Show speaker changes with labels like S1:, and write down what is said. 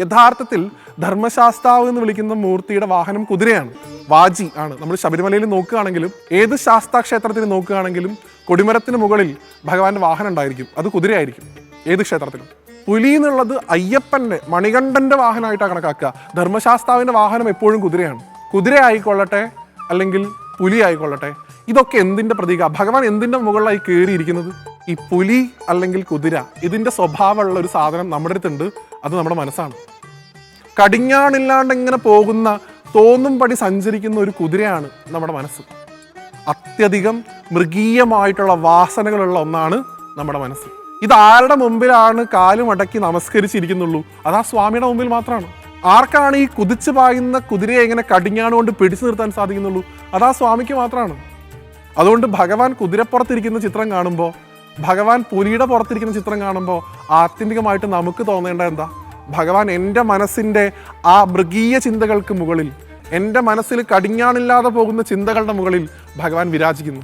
S1: യഥാർത്ഥത്തിൽ ധർമ്മശാസ്താവ് എന്ന് വിളിക്കുന്ന മൂർത്തിയുടെ വാഹനം കുതിരയാണ്. വാജി ആണ്. നമ്മൾ ശബരിമലയിൽ നോക്കുകയാണെങ്കിലും ഏത് ശാസ്താ ക്ഷേത്രത്തിൽ നോക്കുകയാണെങ്കിലും കൊടിമരത്തിന് മുകളിൽ ഭഗവാന്റെ വാഹനം ഉണ്ടായിരിക്കും. അത് കുതിരയായിരിക്കും. ഏത് ക്ഷേത്രത്തിലും. പുലി എന്നുള്ളത് അയ്യപ്പന്റെ മണികണ്ഠന്റെ വാഹനമായിട്ടാണ് കണക്കാക്കുക. ധർമ്മശാസ്താവിന്റെ വാഹനം എപ്പോഴും കുതിരയാണ്. കുതിര ആയിക്കൊള്ളട്ടെ അല്ലെങ്കിൽ പുലി ആയിക്കൊള്ളട്ടെ ഇതൊക്കെ എന്തിന്റെ പ്രതീക? ഭഗവാൻ എന്തിന്റെ മുകളിലായി കയറിയിരിക്കുന്നത്? ഈ പുലി അല്ലെങ്കിൽ കുതിര ഇതിന്റെ സ്വഭാവമുള്ള ഒരു സാധനം നമ്മുടെ അടുത്തുണ്ട്. അത് നമ്മുടെ മനസ്സാണ്. കടിഞ്ഞാണില്ലാണ്ട് ഇങ്ങനെ പോകുന്ന തോന്നും പടി സഞ്ചരിക്കുന്ന ഒരു കുതിരയാണ് നമ്മുടെ മനസ്സ്. അത്യധികം മൃഗീയമായിട്ടുള്ള വാസനകളുള്ള ഒന്നാണ് നമ്മുടെ മനസ്സ്. ഇത് ആരുടെ മുമ്പിലാണ് കാലുമടക്കി നമസ്കരിച്ചിരിക്കുന്നുള്ളൂ? അത് ആ സ്വാമിയുടെ മുമ്പിൽ മാത്രമാണ്. ആർക്കാണ് ഈ കുതിച്ചു പായുന്ന കുതിരയെ ഇങ്ങനെ കടിഞ്ഞാണുകൊണ്ട് പിടിച്ചു നിർത്താൻ സാധിക്കുന്നുള്ളൂ? അത് ആ സ്വാമിക്ക് മാത്രമാണ്. അതുകൊണ്ട് ഭഗവാൻ കുതിരപ്പുറത്തിരിക്കുന്ന ചിത്രം കാണുമ്പോൾ ഭഗവാൻ പുലിയുടെ പുറത്തിരിക്കുന്ന ചിത്രം കാണുമ്പോൾ ആത്യന്തികമായിട്ട് നമുക്ക് തോന്നേണ്ട എന്താ? ഭഗവാൻ എന്റെ മനസ്സിന്റെ ആ മൃഗീയ ചിന്തകൾക്ക് മുകളിൽ എന്റെ മനസ്സിൽ കടിഞ്ഞാണില്ലാതെ പോകുന്ന ചിന്തകളുടെ മുകളിൽ ഭഗവാൻ വിരാജിക്കുന്നു.